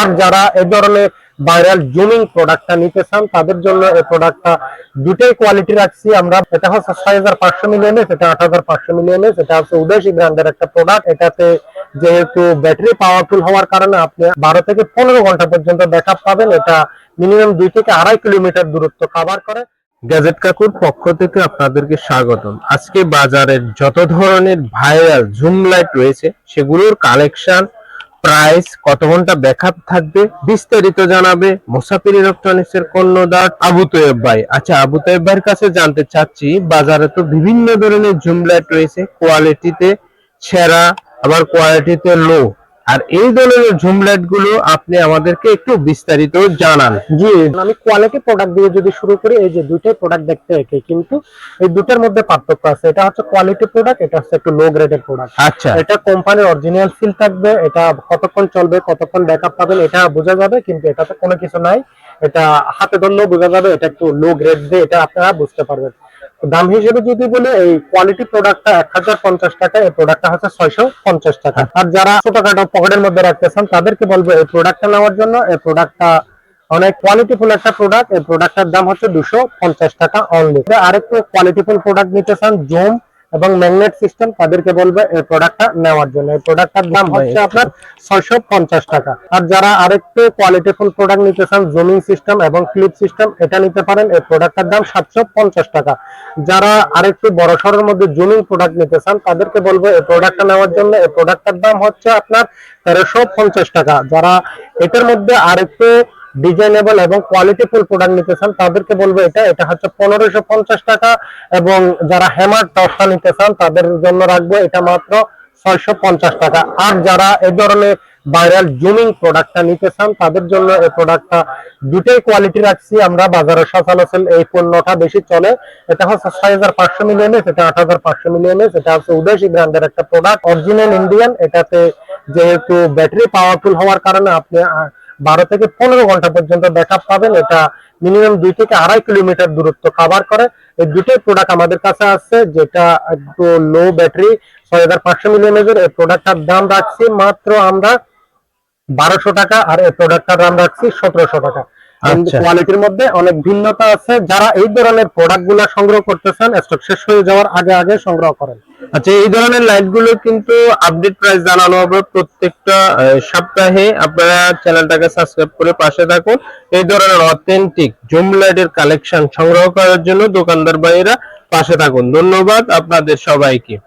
আর যারা এই ধরনের ভাইরাল জুমিং প্রোডাক্টটা নিতে চান, তাদের জন্য এই প্রোডাক্টটা দুটাই কোয়ালিটি রাখছি। আমরা, এটা হচ্ছে ছয় হাজার পাঁচশো মিলিয়নের এটা আট হাজার পাঁচশো মিলিয়নের এটা হচ্ছে উদয়সী ব্র্যান্ডের একটা প্রোডাক্ট এটাতে যেহেতু ব্যাটারি পাওয়ারফুল হওয়ার কারণে আপনি বারো থেকে পনেরো ঘণ্টা পর্যন্ত ব্যাকআপ পাবেন। এটা মিনিমাম দুই থেকে আড়াই কিলোমিটার দূরত্ব কভার করে। গ্যাজেট কাকুর পক্ষ থেকে আপনাদেরকে স্বাগতম। আজকে বাজারের যত ধরনের ভাইরাল জুম লাইট রয়েছে, সেগুলোর কালেকশন প্রাইস, কত ঘণ্টা ব্যাকআপ থাকবে, বিস্তারিত জানাবে মোসাফির ইলেকট্রনিক্স এর কর্ণদার আবু তৈয়ব ভাই। আচ্ছা আবু তৈয়ব ভাইয়ের কাছে জানতে চাচ্ছি, বাজারে তো বিভিন্ন ধরনের জুম লাইট রয়েছে কোয়ালিটিতে সেরা, আবার কোয়ালিটিতে লো আর এই ধরনের জুম লাইটগুলো আপনি আমাদেরকে একটু বিস্তারিত জানান। জি আমি কোয়ালিটি প্রোডাক্ট দিয়ে যদি শুরু করি এই যে দুইটাই প্রোডাক্ট দেখতে একই কিন্তু এই দুটার মধ্যে পার্থক্য আছে। এটা হচ্ছে কোয়ালিটি প্রোডাক্ট এটা হচ্ছে একটু লো গ্রেডের প্রোডাক্ট আচ্ছা। এটা কোম্পানির অরিজিনাল সিল থাকবে এটা কতক্ষণ চলবে কতক্ষণ ব্যাকআপ পাবেন এটা বোঝা যাবে কিন্তু এটাতে কোনো কিছু নাই। এটা হাতে ধরলেও বোঝা যাবে এটা একটু লো গ্রেড দিয়ে এটা আপনারা বুঝতে পারবেন। দাম হিসেবে যদি বলে, এই কোয়ালিটি প্রোডাক্টটা এক হাজার পঞ্চাশ টাকা, এই প্রোডাক্টটা হচ্ছে ছয়শো পঞ্চাশ টাকা। আর যারা ছোটখাটো পকেটের মধ্যে রাখতে চান, তাদেরকে বলব এই প্রোডাক্টটা নেওয়ার জন্য। এই প্রোডাক্টটা অনেক কোয়ালিটিফুল একটা প্রোডাক্ট এই প্রোডাক্টটার দাম হচ্ছে দুশো পঞ্চাশ টাকা অনলি আরেকটু কোয়ালিটিফুল প্রোডাক্ট নিতে চান, জুম এবং ম্যাগনেট সিস্টেম তাদেরকে বলবে এই প্রোডাক্টটা নেওয়ার জন্য। এই প্রোডাক্টটার দাম হচ্ছে আপনার ছয়শো পঞ্চাশ টাকা। আর যারা আরেকটু কোয়ালিটিফুল প্রোডাক্ট নিতে চান জুমিং সিস্টেম এবং ক্লিপ সিস্টেম এটা নিতে পারেন। এই প্রোডাক্টটার দাম সাতশো পঞ্চাশ টাকা। যারা আরেকটু বড় সড়ের মধ্যে জুমিং প্রোডাক্ট নিতে চান তাদেরকে বলব এই প্রোডাক্টটা নেওয়ার জন্য। এই প্রোডাক্টটার দাম হচ্ছে আপনার তেরোশো পঞ্চাশ টাকা। যারা এটার মধ্যে আরেকটু ডিজাইনেবল এবং কোয়ালিটিফুল প্রোডাক্ট নিতে চান, তাদেরকে বলব এটা এটা হচ্ছে পনেরোশো পঞ্চাশ টাকা এবং যারা হ্যামার টপটা নিতে চান, তাদের জন্য রাখব এটা মাত্র ছয়শো পঞ্চাশ টাকা। আর যারা এই ধরনের ভাইরাল জুমিং প্রোডাক্টটা নিতে চান, তাদের জন্য এই প্রোডাক্টটা দুটোই কোয়ালিটি রাখছি আমরা, বাজারে সচরাচর এই পণ্যটা বেশি চলে। এটা হচ্ছে ছয় হাজার পাঁচশো মিলিয়নের এটা আট হাজার পাঁচশো মিলিয়নের এটা হচ্ছে উদয়সী ব্র্যান্ডের একটা প্রোডাক্ট অরিজিনাল ইন্ডিয়ান এটাতে যেহেতু ব্যাটারি পাওয়ারফুল হওয়ার কারণে আপনি বারো থেকে পনেরো ঘণ্টা পর্যন্ত ব্যাকআপ পাবেন। এটা মিনিমাম দুই থেকে আড়াই কিলোমিটার দূরত্ব কাভার করে। এই দুটোই প্রোডাক্ট আমাদের কাছে আছে, যেটা একটু লো ব্যাটারি ছয় হাজার পাঁচশো মিলিয়নের এই প্রোডাক্টটার দাম রাখছি মাত্র আমরা বারোশো টাকা আর এই প্রোডাক্টটার দাম রাখছি সতেরোশো টাকা। কোয়ালিটির মধ্যে অনেক ভিন্নতা আছে। যারা এই ধরনের প্রোডাক্টগুলা সংগ্রহ করতেছেন স্টক শেষ হয়ে যাওয়ার আগে আগে সংগ্রহ করেন। আচ্ছা এই ধরনের লাইটগুলো কিন্তু আপডেট প্রাইস জানানো হবে প্রত্যেকটা সপ্তাহে। আপনারা চ্যানেলটাকে সাবস্ক্রাইব করে পাশে থাকুন। এই ধরনের অথেন্টিক জুম লাইটের কালেকশন সংগ্রহ করার জন্য দোকানদার ভাইয়েরা পাশে থাকুন। ধন্যবাদ আপনাদের সবাইকে।